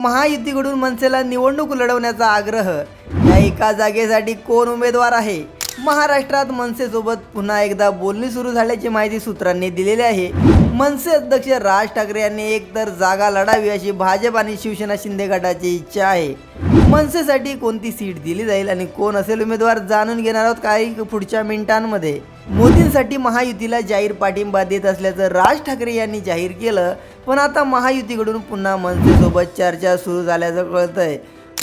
महायुतीकडून मनसेला निवडणूक लढवण्याचा आग्रह. या एका जागेसाठी कोण उमेदवार आहे? महाराष्ट्रात मनसेसोबत पुन्हा एकदा बोलणी सुरू झाल्याची माहिती सूत्रांनी दिलेली आहे. मनसे अध्यक्ष राज ठाकरे यांनी एकतर जागा लढावी अशी भाजप आणि शिवसेना शिंदे गटाची इच्छा आहे. मनसेसाठी कोणती सीट दिली जाईल आणि कोण असेल उमेदवार जाणून घेणार आहोत काही पुढच्या मिनिटांमध्ये. मोदींसाठी महायुतीला जाहीर पाठिंबा देत असल्याचं राज ठाकरे यांनी जाहीर केलं पण आता महायुतीकडून पुन्हा मनसेसोबत चर्चा सुरू झाल्याचं कळतंय.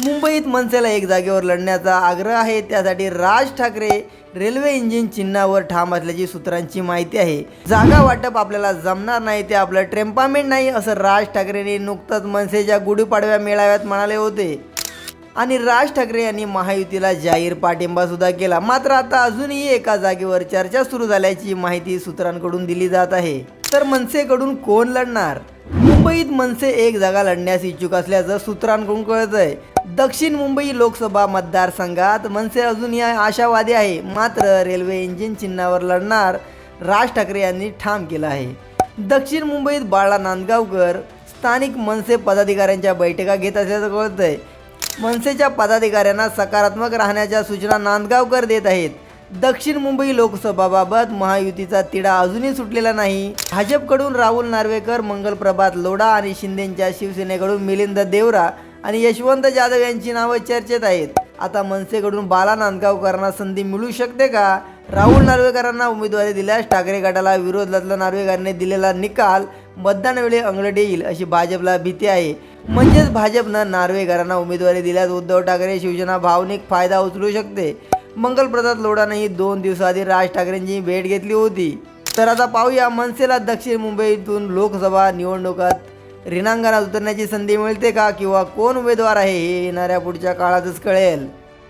मुंबईत मनसेला एक जागेवर लढण्याचा आग्रह आहे. त्यासाठी राज ठाकरे रेल्वे इंजिन चिन्हावर ठाम असल्याची सूत्रांची माहिती आहे. जागा वाटप आपल्याला जमणार नाही ते आपलं ट्रेम्पामेंट नाही असं राज ठाकरेंनी नुकतंच मनसेच्या गुढीपाडव्या मेळाव्यात म्हणाले होते. आणि राज ठाकरे यांनी महायुतीला जाहीर पाठिंबा सुद्धा केला. मात्र आता अजूनही एका जागेवर चर्चा सुरू झाल्याची माहिती सूत्रांकडून दिली जात आहे. तर मनसेकडून कोण लढणार? मुंबईत मनसे एक जागा लढण्यास इच्छुक असल्याचं सूत्रांकडून कळत आहे दक्षिण मुंबई लोकसभा मतदारसंघात मनसे अजून या आशावादी आहे. मात्र रेल्वे इंजिन चिन्हावर लढणार राज ठाकरे यांनी ठाम केला आहे. दक्षिण मुंबईत बाळा नांदगावकर स्थानिक मनसे पदाधिकाऱ्यांच्या बैठका घेत असल्याचं कळतंय. मनसेच्या पदाधिकाऱ्यांना सकारात्मक राहण्याच्या सूचना नांदगावकर देत आहेत. दक्षिण मुंबई लोकसभाबाबत महायुतीचा तिढा अजूनही सुटलेला नाही. भाजपकडून राहुल नार्वेकर मंगलप्रभात लोढा आणि शिंदेच्या शिवसेनेकडून मिलिंद देवरा आणि यशवंत जाधव यांची नावं चर्चेत आहेत. आता मनसेकडून बाला नांदगावकरांना संधी मिळू शकते का? राहुल नार्वेकरांना उमेदवारी दिल्यास ठाकरे गटाला विरोध लढला नार्वेकरांनी दिलेला निकाल मतदानवेळी अंगलट येईल अशी भाजपला भीती आहे. म्हणजेच भाजपनं नार्वेकरांना उमेदवारी दिल्यास उद्धव ठाकरे शिवसेना भावनिक फायदा उचलू शकते. मंगलप्रसाद लोडानेही दोन दिवसाआधी राज ठाकरेंची भेट घेतली होती. तर आता पाहूया मनसेला दक्षिण मुंबईतून लोकसभा निवडणुकात रिणांगणात उतरण्याची संधी मिळते का? किंवा कोण उमेदवार आहे हे येणाऱ्या पुढच्या काळातच कळेल.